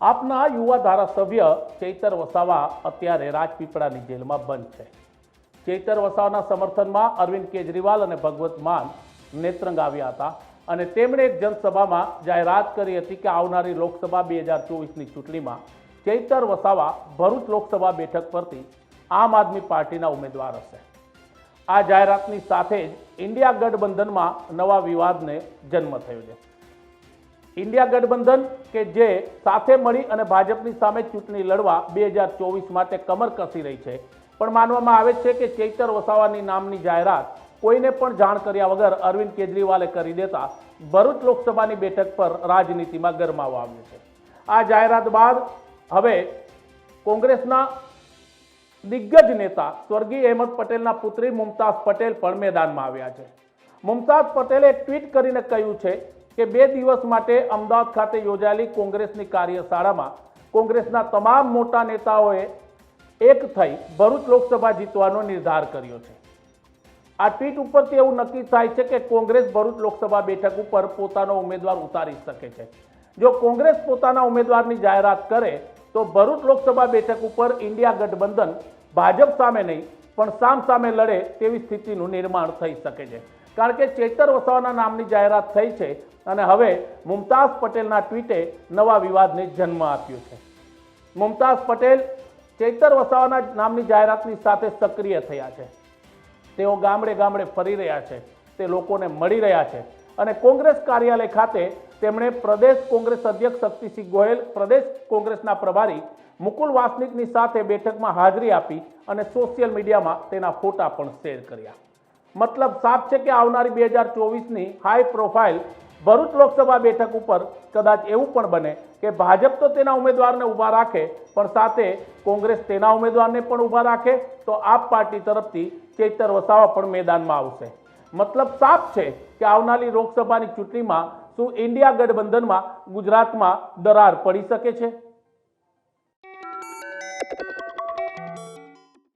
આપના યુવા ધારાસભ્ય ચૈતર વસાવા અત્યારે રાજપીપળાની જેલમાં બંધ છે. ચૈતર વસાવાના સમર્થનમાં અરવિંદ કેજરીવાલ અને ભગવત માન નેત્રંગ આવ્યા હતા અને તેમણે એક જનસભામાં જાહેરાત કરી હતી કે આવનારી લોકસભા બે હજાર ચોવીસની ચૂંટણીમાં ચૈતર વસાવા ભરૂચ લોકસભા બેઠક પરથી આમ આદમી પાર્ટીના ઉમેદવાર હશે. આ જાહેરાતની સાથે જ ઇન્ડિયા ગઠબંધનમાં નવા વિવાદને જન્મ થયો છે. ઇન્ડિયા ગઠબંધન કે જે સાથે મળી અને ભાજપની સામે ચૂંટણી લડવા બે હજાર ચોવીસ માટે કમર કસી રહી છે. પણ માનવામાં આવે છે કે ચૈતર વસાવાની નામની જાહેરાત કોઈને પણ જાણ કર્યા વગર અરવિંદ કેજરીવાલે કરી દેતા ભરૂચ લોકસભાની બેઠક પર રાજનીતિમાં ગરમાવો આવ્યો છે. આ જાહેરાત બાદ હવે કોંગ્રેસના દિગ્ગજ નેતા સ્વર્ગીય અહેમદ પટેલના પુત્રી મુમતાઝ પટેલ પણ મેદાનમાં આવ્યા છે. મુમતાઝ પટેલે ટ્વીટ કરીને કહ્યું છે કે બે દિવસ માટે અમદાવાદ ખાતે યોજાયેલી કોંગ્રેસની કાર્યશાળામાં કોંગ્રેસના તમામ મોટા નેતાઓએ એક થઈ ભરૂચ લોકસભા જીતવાનો નિર્ધાર કર્યો છે. આ ટ્વીટ ઉપરથી એવું નક્કી થાય છે કે કોંગ્રેસ ભરૂચ લોકસભા બેઠક ઉપર પોતાનો ઉમેદવાર ઉતારી શકે છે. જો કોંગ્રેસ પોતાના ઉમેદવારની જાહેરાત કરે, તો ભરૂચ લોકસભા બેઠક ઉપર ઇન્ડિયા ગઠબંધન ભાજપ સામે નહીં, પણ સામ સામે લડે તેવી સ્થિતિનું નિર્માણ થઈ શકે છે. કારણ કે ચેતર વસાવાના નામની જાહેરાત થઈ છે અને હવે મુમતાઝ પટેલના ટ્વીટે નવા વિવાદને જન્મ આપ્યો છે. મુમતાઝ પટેલ ચેતર વસાવાના નામની જાહેરાતની સાથે સક્રિય થયા છે. તેઓ ગામડે ગામડે ફરી રહ્યા છે. તે લોકોને મળી રહ્યા છે અને કોંગ્રેસ કાર્યાલય ખાતે તેમણે પ્રદેશ કોંગ્રેસ અધ્યક્ષ શક્તિસિંહ ગોહેલ પ્રદેશ કોંગ્રેસના પ્રભારી મુકુલ વાસનિકની સાથે બેઠકમાં હાજરી આપી અને સોશિયલ મીડિયામાં તેના ફોટા પણ શેર કર્યા. મતલબ સાફ છે કે આવનારી બે હજાર ચોવીસની હાઈ પ્રોફાઇલ ભરૂચ લોકસભા બેઠક ઉપર કદાચ એવું પણ બને કે ભાજપ તો તેના ઉમેદવારને ઊભા રાખે, પણ સાથે કોંગ્રેસ તેના ઉમેદવારને પણ ઊભા રાખે, તો આપ પાર્ટી તરફથી ચેતર વસાવા પણ મેદાનમાં આવશે. મતલબ સાફ છે કે આવનારી લોકસભાની ચૂંટણીમાં શું ઇન્ડિયા ગઠબંધનમાં ગુજરાતમાં દરાર પડી શકે છે?